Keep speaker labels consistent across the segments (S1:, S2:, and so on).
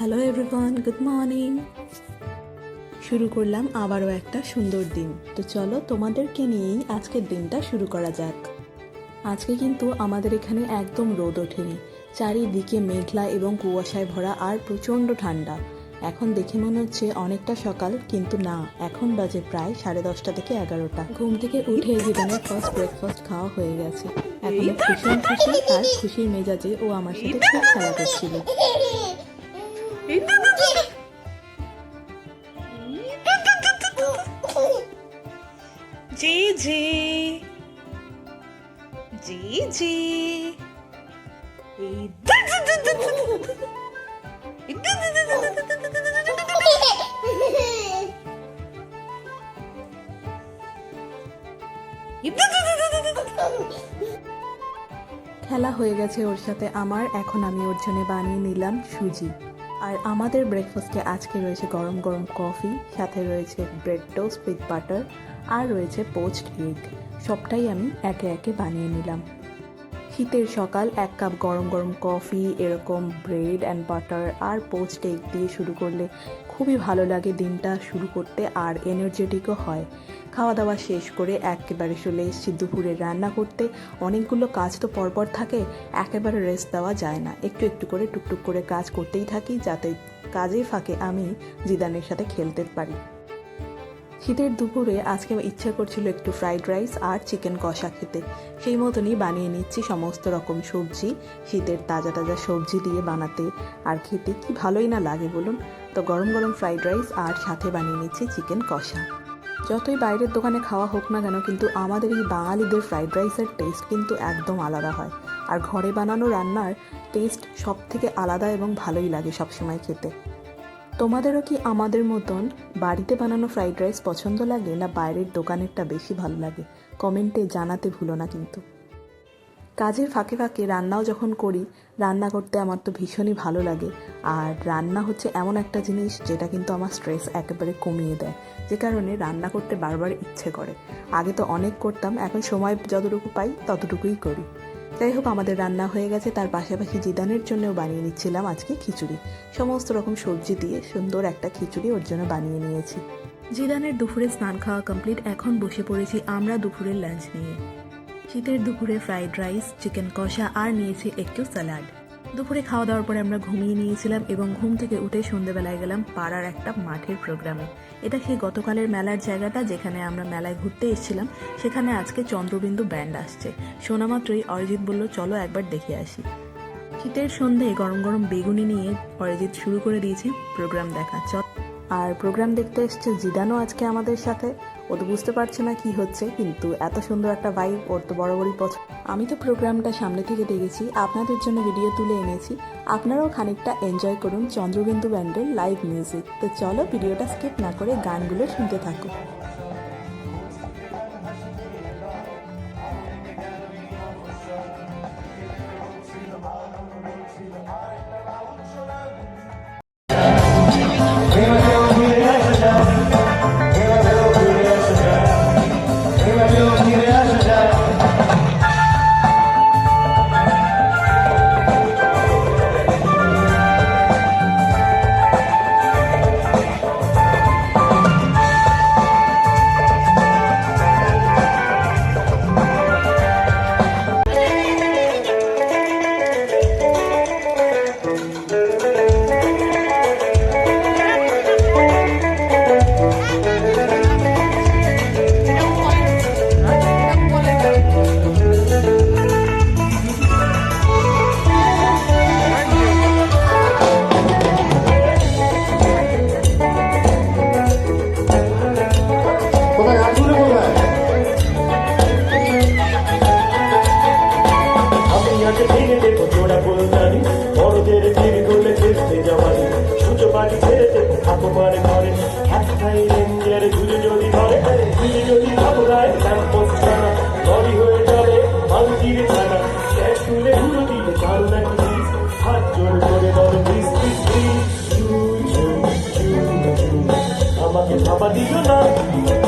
S1: Hello everyone good morning শুরু করলাম আবারও একটা সুন্দর দিন। তো চলো তোমাদেরকে নিয়েই আজকের দিনটা শুরু করা যাক। আজকে কিন্তু আমাদের এখানে একদম রোদ ওঠেনি। চারিদিকে মেঘলা এবং কুয়াশায় ভরা আর প্রচণ্ড ঠান্ডা। এখন দেখে মনে হচ্ছে অনেকটা সকাল, কিন্তু না, এখন বাজে প্রায় সাড়ে দশটা থেকে এগারোটা। ঘুম থেকে উঠে জীবনের ফার্স্ট ব্রেকফাস্ট খাওয়া হয়ে গেছে। এখন ভীষণ খুশি আর খুশির মেজাজে ও আমার সাথে খুব খেলা করছিল।
S2: জি জি জি জি
S1: খেলা হয়ে গেছে ওর সাথে আমার এখন আমি ওর জন্য বানিয়ে নিলাম সুজি আর আমাদের ব্রেকফাস্টে আজকে রয়েছে গরম গরম কফি সাথে রয়েছে ব্রেড টোস্ট উইথ বাটার আর রয়েছে পোস্ট এগ সবটাই আমি একে একে বানিয়ে নিলাম। শীতের সকাল, এক কাপ গরম গরম কফি এরকম ব্রেড অ্যান্ড বাটার আর পোস্ট এগ দিয়ে শুরু করলে খুবই ভালো লাগে দিনটা শুরু করতে আর এনার্জেটিকও হয়। খাওয়া দাওয়া শেষ করে একেবারে চলে এসেছি দুপুরে রান্না করতে। অনেকগুলো কাজ তো পরপর থাকে, একেবারে রেস্ট দেওয়া যায় না। একটু একটু করে টুকটুক করে কাজ করতেই থাকি যাতে কাজের ফাঁকে আমি জিদানের সাথে খেলতে পারি। শীতের দুপুরে আজকে ইচ্ছা করছিল একটু ফ্রাইড রাইস আর চিকেন কষা খেতে। সেই মতনই বানিয়ে নিচ্ছি সমস্ত রকম সবজি, শীতের তাজা তাজা সবজি দিয়ে বানাতে। আর খেতে কি ভালোই না লাগে বলুন? তো গরম গরম ফ্রাইড রাইস আর সাথে বানিয়ে নিচ্ছি চিকেন কষা। যতই বাইরের দোকানে খাওয়া হোক না কেন, কিন্তু আমাদের এই বাঙালিদের ফ্রাইড রাইসের টেস্ট কিন্তু একদম আলাদা হয়। আর ঘরে বানানো রান্নার টেস্ট সব থেকে আলাদা এবং ভালোই লাগে সবসময় খেতে। তোমাদেরও কি আমাদের মতন বাড়িতে বানানো ফ্রাইড রাইস পছন্দ লাগে না বাইরের দোকানেরটা বেশি ভালো লাগে? কমেন্টে জানাতে ভুলো না কিন্তু। কাজের ফাঁকে ফাঁকে রান্নাও যখন করি, রান্না করতে আমার তো ভীষণই ভালো লাগে। আর রান্না হচ্ছে এমন একটা জিনিস যেটা কিন্তু আমার স্ট্রেস একেবারে কমিয়ে দেয়। যে কারণে রান্না করতে বারবার ইচ্ছে করে। আগে তো অনেক করতাম, এখন সময় যতটুকু পাই ততটুকুই করি। যাই হোক, আমাদের রান্না হয়ে গেছে। তার পাশাপাশি জিদানের জন্যও বানিয়ে নিচ্ছিলাম আজকে খিচুড়ি। সমস্ত রকম সবজি দিয়ে সুন্দর একটা খিচুড়ি ওর জন্য বানিয়ে নিয়েছি। জিদানের দুপুরে স্নান খাওয়া কমপ্লিট এখন বসে পড়েছি আমরা দুপুরের লাঞ্চ নিয়ে। শীতের দুপুরে ফ্রাইড রাইস চিকেন কষা আর নিয়েছি একটু স্যালাড দুপুরে খাওয়া দাওয়ার পরে আমরা ঘুমিয়ে নিয়েছিলাম এবং ঘুম থেকে উঠে সন্ধ্যেবেলায় গেলাম পাড়ার একটা মাঠের প্রোগ্রামে। এটা সেই গতকালের মেলার জায়গাটা যেখানে আমরা মেলায় ঘুরতে এসেছিলাম। সেখানে আজকে চন্দ্রবিন্দু ব্যান্ড আসছে। শোনা মাত্রই অরিজিৎ বলল, চলো একবার দেখে আসি। শীতের সন্ধে গরম গরম বেগুনি নিয়ে অরিজিৎ শুরু করে দিয়েছে প্রোগ্রাম দেখা। চল। আর প্রোগ্রাম দেখতে এসছে জিদানও আজকে আমাদের সাথে। ও তো বুঝতে পারছে না কি হচ্ছে, কিন্তু এত সুন্দর একটা ভাইব ওর তো বরাবরই পছন্দ। আমি তো প্রোগ্রামটা সামনে থেকে দেখেছি, আপনাদের জন্য ভিডিও তুলে এনেছি। আপনারাও খানিকটা এনজয় করুন চন্দ্রবিন্দু ব্যান্ডের লাইভ মিউজিক তো চলো ভিডিওটা স্কিপ না করে গানগুলো শুনতে থাকো
S3: আমাকে ভাবা দিও না।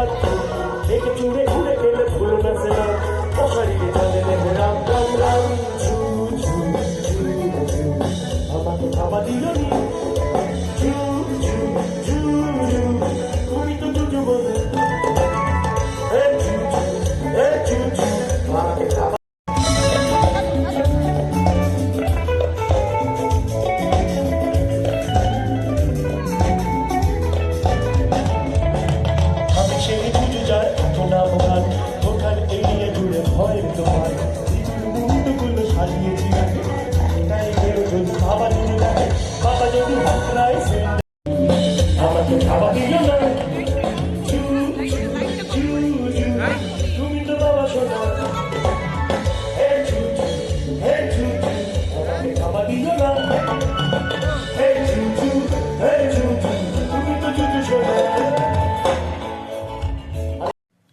S3: না পাত্র দেখে চুড়ে ঘুরে গেলে ভুলো না সে রাম পহাড়িয়ে চলে নেবে রাম রাম রাম ঝু ঝু ঝু আমাকে খাওয়া দিল নি ভয়ের দোকান মুন্ডগুলো সাজিয়েছি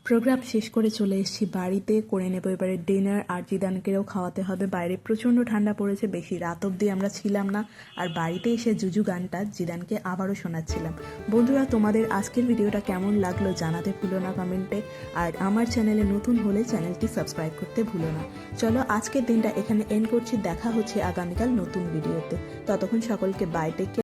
S1: প্রোগ্রাম শেষ করে চলে এসেছি বাড়িতে, করে নেব এবারে ডিনার। আর জিদানকেও খাওয়াতে হবে। বাইরে প্রচণ্ড ঠান্ডা পড়েছে, বেশি রাত অবধি আমরা ছিলাম না। আর বাড়িতে এসে জুজু গানটা জিদানকে আবারও শোনাচ্ছিলাম। বন্ধুরা, তোমাদের আজকের ভিডিওটা কেমন লাগল জানাতে ভুলো না কমেন্টে। আর আমার চ্যানেলে নতুন হলে চ্যানেলটি সাবস্ক্রাইব করতে ভুলো না। চলো, আজকের দিনটা এখানে এন্ড করছি। দেখা হচ্ছে আগামীকাল নতুন ভিডিওতে। ততক্ষণ সকলকে বাই টেক